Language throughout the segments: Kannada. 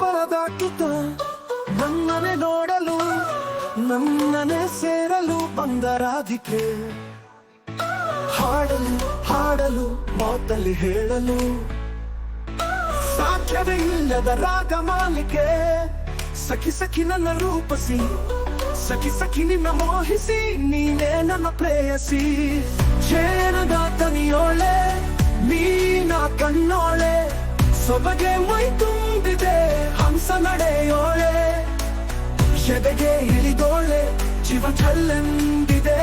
ಪರದಾಟುತ್ತ ನನ್ನನೆ ನೋಡಲು, ನನ್ನನೆ ಸೇರಲು ಬಂದ ರಾಧಿಕೆ. ಹಾಡಲು ಹಾಡಲು, ಮಾತಲ್ಲಿ ಹೇಳಲು ಸಾಧ್ಯವೇ ಇಲ್ಲದ ರಾಗ ಮಾಲಿಕೆ. ಸಖಿ ಸಖಿ ನನ್ನ ರೂಪಸಿ, ಸಖಿ ಸಖಿ ನಿನ್ನ ಮೋಹಿಸಿ, ನೀನೇ ನನ್ನ ಪ್ರೇಯಸಿ. ಜೇನದ ನೀನ ಕಣ್ಣೋಳೆ, ಸೊಬಗೆ ಮೈ ತುಂಬಿದೆ ಹಂಸ ನಡೆಯೋಳೆ ಎದೆಗೆ ಇಳಿದೋಳೆ, ಜೀವ ಚಲ್ಲೆಂದಿದೆ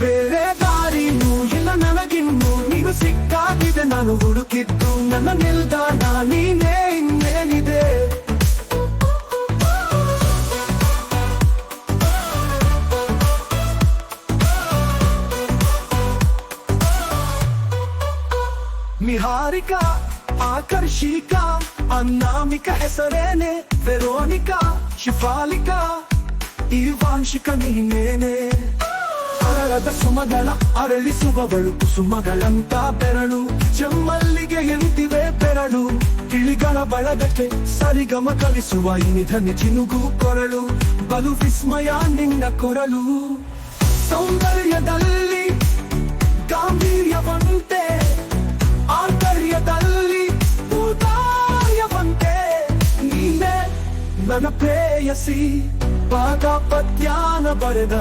ಬೇರೆ ದಾರಿನೂ ಇಲ್ಲ ನನಗಿನ್ನು, ನೀನು ಸಿಕ್ಕಾಗಿದೆ, ನಾನು ಹುಡುಕಿದ್ದು ನನ್ನ ನಿಲ್ದಾಣ, ನೀನೇ ಇನ್ನೇನಿದೆ. ನಿಹಾರಿಕಾ, ಆಕರ್ಷಿಕಾ ಅನಾಮಿಕ ಹೆಸರೇನೆ, ವೆರೋನಿಕಾ, ಶಿಫಾಲಿಕಾ ಈ ವಾಂಶಿಕ ನೀನೇನೆ. ಅರಳದ ಸುಮಗಳ, ಅರಳಿಸುವವಳು ಕುಸುಮಗಳಂತ ಬೆರಳು ಚೆಮ್ಮಲ್ಲಿಗೆ ಎಂತಿವೆ ಬೆರಳು, ಕಿಳಿಗಳ ಬಳಗಕ್ಕೆ ಸರಿಗಮ ಕಲಿಸುವ ನಿಧನ ಚಿನುಗು ಕೊರಳು, ಬಲು ವಿಸ್ಮಯ ನಿನ್ನ ಕೊರಳು. ಸೌಂದರ್ಯದಲ್ಲಿ ಗಾಂಭೀರ್ಯವಂತೆ ನನ್ನ ಪ್ರೇಯಸಿ ಪಾದ ಪದ್ಯಾನ ಬರೆದ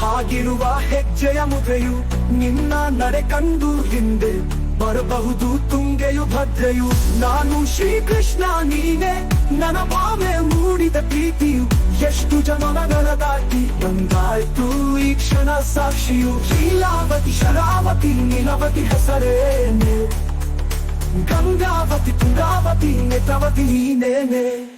ಹಾಗಿರುವ ಹೆಜ್ಜೆಯ ಮುದ್ರೆಯು ನಿನ್ನ ನಡೆ ಕಂಡು ಹಿಂದೆ ಬರಬಹುದು ತುಂಗೆಯು ಭದ್ರೆಯು. ನಾನು ಶ್ರೀಕೃಷ್ಣ, ನೀನೆ ನನ್ನ ಬಾವೆ ಮೂಡಿದ ಪ್ರೀತಿಯು. ಎಷ್ಟು ಜನಗಳ ದಾಟಿ ಬಂದಾಯ್ತು ಈ ಕ್ಷಣ ಸಾಕ್ಷಿಯು. ಶೀಲಾವತಿ ಶರಾವತಿ, ನೀಲವತಿ ಹೆಸರೇನೆ ಗಂಗಾವತಿ ತುಂಗಾವತಿ ನೆತವತಿ ನೀನೇನೆ.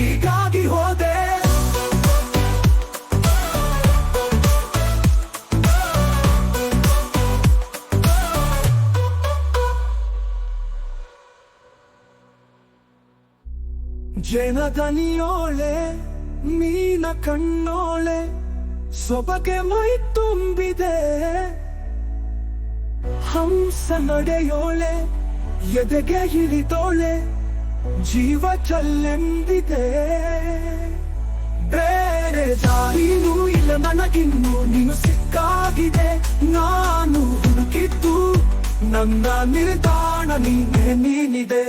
ಜನದನಿಯೋಳೆ, ಮೀನ ಕಣ್ಣೋಳೆ, ಸೊಬಗೆ ಮೈ ತುಂಬಿದೆ. ಹಂಸ ನಡೆಯೋಳೆ, ಎದೆಗೆ ಹಿಡಿದೋಳೆ ಜೀವ ಚಲ್ಲೆಂದಿದೆ. ಬೇರೆ ದಾರಿನೂ ಇಲ್ಲ, ನನಗಿನ್ನು ನೀನು ಸಿಕ್ಕಾಗಿದೆ. ನಾನು ಹುಡುಕಿದ್ದು, ನನ್ನ ನಿರ್ದಾಣ ನೀನೇ ನೀನಿದೆ.